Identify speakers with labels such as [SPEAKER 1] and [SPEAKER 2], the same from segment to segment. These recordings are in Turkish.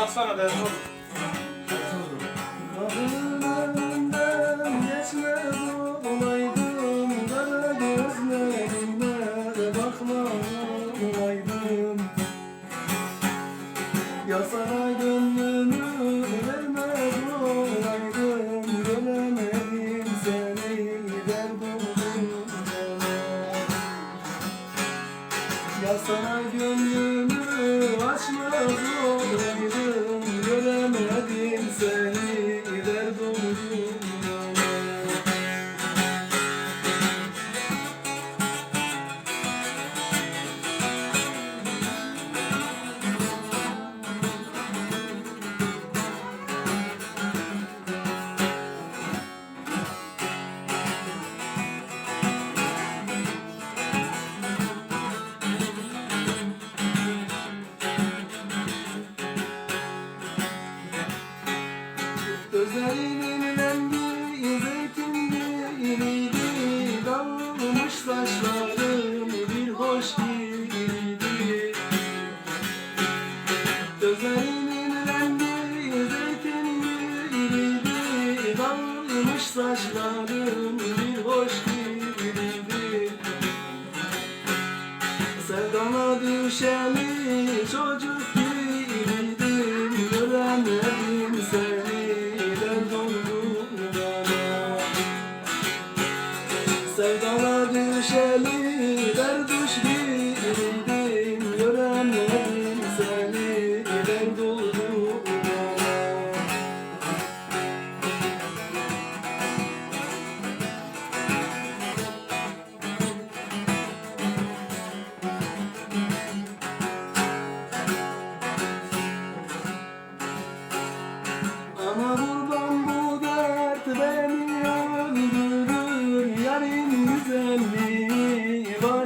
[SPEAKER 1] alsana da.
[SPEAKER 2] Önümden geçmez olaydım sana gönlümü açmaz olaydım Gözlerinin rengi zeytin gibiydi Dağılmış saçların bir hoş gibiydi. Gözlerinin rengi zeytin gibiydi Dağılmış saçların bir hoş gibiydi. Sevdana düşeni çocuk Sevdana düşeni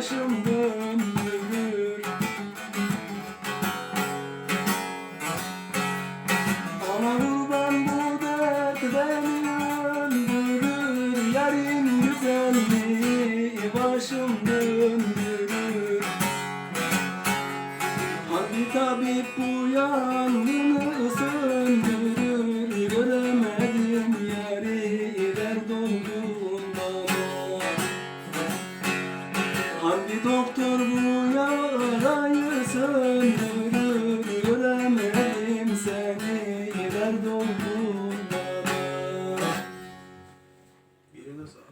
[SPEAKER 2] güzelliği başım döndürür. Ama kurban bu dert beni öldürür Yarın güzelliği başım döndürür. Hangi tabip bu yangını söndürür? Göremedim yari dert olduğundan doktor bu